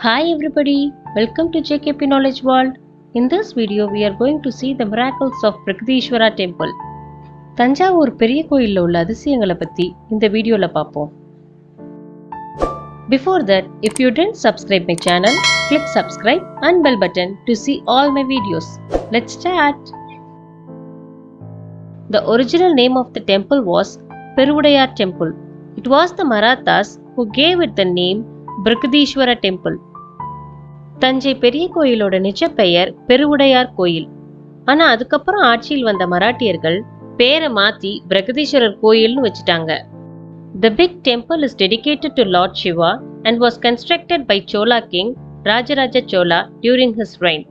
Hi everybody, welcome to JKP Knowledge World. In this video, we are going to see the miracles of Prakadishwara Temple. Thanjavur பெரிய கோயிலில் உள்ள அதிசயங்களை பற்றி இந்த வீடியோவில் பார்ப்போம் before that if you didn't subscribe my channel click subscribe and bell button to see all my videos let's start The original name of the temple was Perudayar Temple. It was the Marathas who gave it the name Brikadishwara Temple. Thanjai பெரிய கோயிலோட நிஜ பெயர் பெருவுடையார் கோயில். ஆனா அதுக்கப்புறம் ஆட்சியில் வந்த மராட்டியர்கள் பேரை மாத்தி பிரகதீஸ்வரர் கோயில்னு வச்சுட்டாங்க. The big temple is dedicated to lord Shiva and was constructed by Chola king Rajaraja Chola during his reign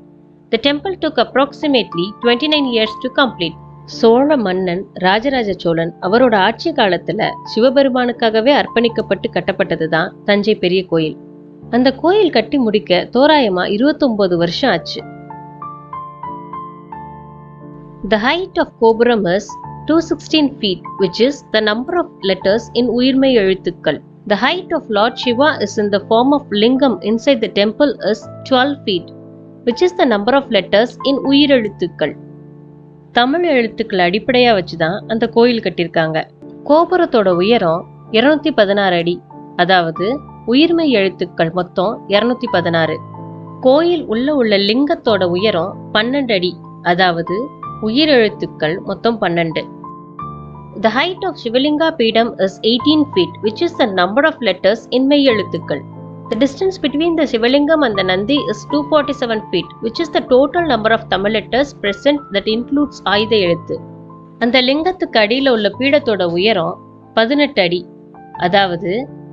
the temple took approximately twenty nine years to complete Chola மன்னன் ராஜராஜ சோழன் அவரோட ஆட்சி காலத்துல சிவபெருமானுக்காகவே அர்ப்பணிக்கப்பட்டு கட்டப்பட்டதுதான் தஞ்சை பெரிய கோயில். அந்த கோயில் கட்டி முடிக்க தோராயமா 29 வருஷம் ஆச்சு The height of கோபுரம் is 216 feet, which is the number of letters in உயிர்மை எழுத்துக்கள். The height of Lord Shiva is in the form of lingam inside the temple is 12 feet, which is the number of letters in உயிரெழுத்துக்கள். தமிழ் எழுத்துக்கள் அடிப்படையா வச்சுதான் அந்த கோயில் கட்டியிருக்காங்க கோபுரத்தோட உயரம் 216 பதினாறு அடி அதாவது உயிர்மை எழுத்துக்கள் மொத்தம் 216 பதினாறு கோயில் உள்ள உள்ள லிங்கத்தோட உயரம் பன்னெண்டு அடி அதாவது உயிரெழுத்துக்கள் மொத்தம் பன்னெண்டு The height of Shivalinga Peedam is 18 feet, which is the number of letters in மெய் எழுத்துக்கள். The distance between the Shivalingam and the Nandi is 247 feet, which is the total number of Tamil letters present that includes ஆயுத எழுத்து. அந்த லிங்கத்துக்கு அடியில உள்ள பீடத்தோட உயரம் பதினெட்டு அடி அதாவது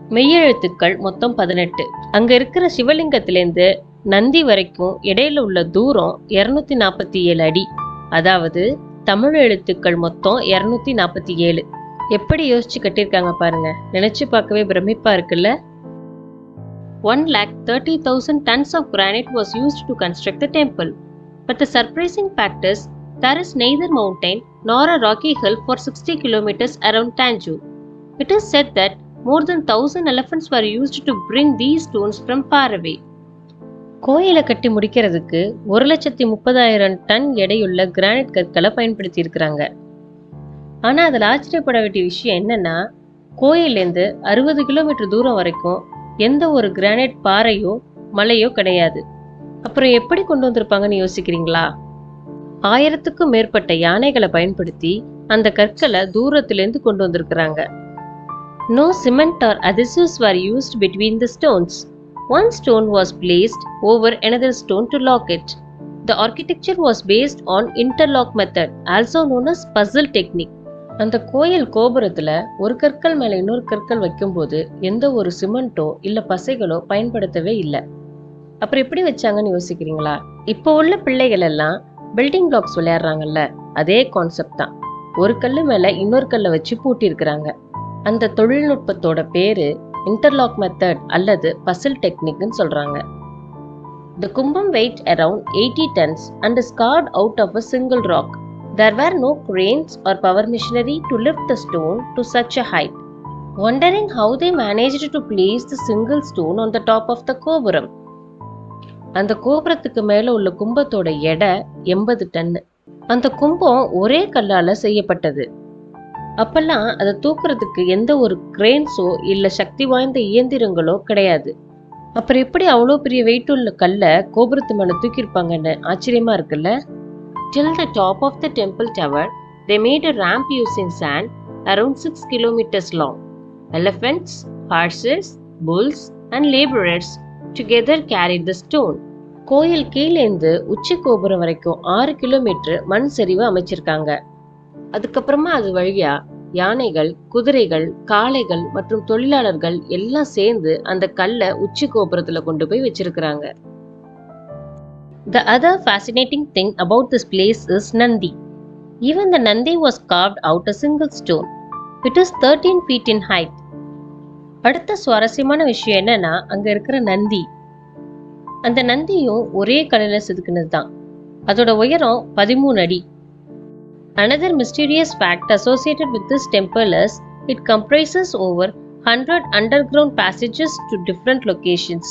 மெய்யெழுத்துக்கள் மொத்தம் பதினெட்டு. அங்க இருக்கிற சிவலிங்கத்திலேருந்து நந்தி வரைக்கும் இடையில உள்ள தூரம் இருநூத்தி நாற்பத்தி ஏழு அடி. அதாவது தமிழ் எழுத்துக்கள் மொத்தம் இருநூத்தி நாற்பத்தி ஏழு. எப்படி யோசிச்சு கட்டியிருக்காங்க பாருங்க. நினைச்சு பார்க்கவே பிரமிப்பா இருக்குல்ல? One lakh thirty thousand tons of granite was used to construct the temple but the surprising fact is there is neither mountain nor a rocky hill for 60 kilometers around Tanjore. It is said that more than 1000 elephants were used to bring these stones from far away. கோயிலை கட்டி முடிக்கிறதுக்கு ஒரு லட்சத்தி முப்பதாயிரம் ton எடையுள்ள granite கற்களை பயன்படுத்தி இருக்கிறாங்க. ஆனால் அதில் ஆச்சரியப்பட வேண்டிய விஷயம் என்னன்னா கோயிலேருந்து அறுபது கிலோமீட்டர் தூரம் வரைக்கும் எந்த ஒரு கிரானைட் பாறையோ மலையோ கிடையாது. அப்புறம் எப்படி கொண்டு வந்திருப்பாங்கன்னு யோசிக்கிறீங்களா? ஆயிரத்துக்கும் மேற்பட்ட யானைகளை பயன்படுத்தி அந்த கற்களை தூரத்திலேருந்து கொண்டு வந்திருக்கிறாங்க. No cement or adhesives were used between the stones. One stone was placed over another stone to lock it. The architecture was based on interlock method, also known as puzzle technique. அந்த கோயில் கோபுரத்தில் ஒரு கற்கள் மேலே இன்னொரு கற்கள் வைக்கும்போது எந்த ஒரு சிமெண்ட்டோ இல்லை பசைகளோ பயன்படுத்தவே இல்லை அப்புறம் எப்படி வச்சாங்கன்னு யோசிக்கிறீங்களா இப்போ உள்ள பிள்ளைகள் எல்லாம் பில்டிங் பிளாக்ஸ் விளையாடுறாங்கல்ல அதே கான்செப்ட் தான் ஒரு கல்லு மேலே இன்னொரு கல்லை வச்சு பூட்டியிருக்கிறாங்க அந்த தொழில்நுட்பத்தோட பேர் இன்டர்லாக் மெத்தட் அல்லது பசில் டெக்னிக்னு சொல்கிறாங்க the kumbam weight around eighty tons and carved out of a single rock there were no cranes or power machinery to lift the stone to such a height wondering how they managed to place the single stone on the top of the gopuram அந்த கோபுரத்துக்கு மேலே உள்ள கும்பத்தோட எடை எண்பது ton அந்த கும்பம் ஒரே கல்லால் செய்யப்பட்டது அப்பெல்லாம் அதை தூக்குறதுக்கு எந்த ஒரு கிரேன்ஸோ இல்லை சக்தி வாய்ந்த இயந்திரங்களோ கிடையாது அப்புறம் எப்படி அவ்வளோ பெரிய வெயிட் உள்ள கல்லை கோபுரத்து மேலே தூக்கியிருப்பாங்கன்னு ஆச்சரியமா இருக்குல்ல till the top of the temple tower they made a ramp using sand around 6 kilometers long. Elephants, horses, bulls, and laborers together carried the stone. கோயில் கீழேந்து உச்சி கோபுரம் வரைக்கும் ஆறு கிலோமீட்டர் மண் சரிவு அமைச்சிருக்காங்க அதுக்கப்புறமா அது வழியா யானைகள் குதிரைகள் காளைகள் மற்றும் தொழிலாளர்கள் எல்லாம் சேர்ந்து அந்த கல்லை உச்சி கோபுரத்துல கொண்டு போய் வச்சிருக்கிறாங்க. The other fascinating thing about this place is Nandi even the Nandi was carved out a single stone it is thirteen feet in height அடுத்த சுவாரஸ்யமான விஷயம் என்னன்னா அங்க இருக்கிற நந்தி. அந்த நந்தியும் ஒரே கல்லில் செதுக்குனது தான் அதோட உயரம் பதிமூணு அடி. Another mysterious fact associated with this temple is it comprises over 100 underground passages to different locations.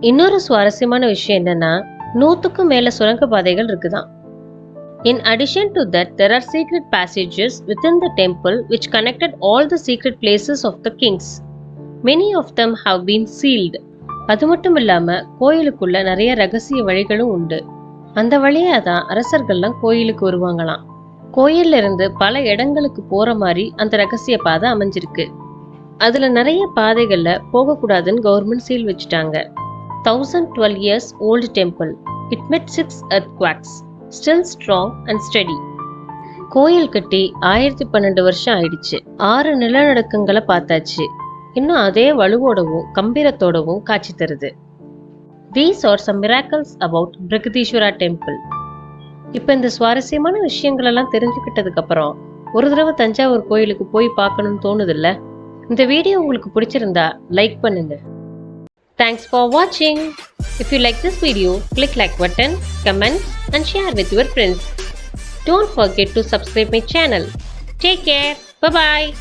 இன்னொரு சுவாரஸ்யமான விஷயம் என்னன்னா நூத்துக்கும் மேல சுரங்க பாதைகள் இருக்குதாம் In addition to that, there are secret passages within the temple which connected all the secret places of the kings. Many of them have been sealed. அது மட்டும் இல்லாம கோயிலுக்குள்ள நிறைய ரகசிய வழிகளும் உண்டு அந்த வழியா தான் அரசர்கள்லாம் கோயிலுக்கு வருவாங்களாம் கோயில்ல இருந்து பல இடங்களுக்கு போற மாதிரி அந்த ரகசிய பாதை அமைஞ்சிருக்கு. அதுல நிறைய பாதைகள்ல போகக்கூடாதுன்னு கவர்மெண்ட் சீல் வச்சுட்டாங்க. Thousand twelve years old temple it met six earthquakes still strong and sturdy கோயில் கட்டி ஆயிரத்தி பன்னெண்டு வருஷம் ஆயிடுச்சு. ஆறு நிலநடுக்கங்களை பார்த்தாச்சு. இன்னும் அதே வலுவோடவும் கம்பீரத்தோடவும் காட்சி தருது. These are some miracles about Brihadeeswara temple இப்போ இந்த சுவாரஸ்யமான விஷயங்கள் எல்லாம் ஒரு தடவை தஞ்சாவூர் கோயிலுக்கு போய் பார்க்கணும்னு தோணுதில்ல? இந்த வீடியோ உங்களுக்கு பிடிச்சிருந்தா லைக் பண்ணுங்க. தேங்க்ஸ் ஃபார் வாட்சிங் if you like this video click like button comment and share with your friends don't forget to subscribe my channel take care Bye.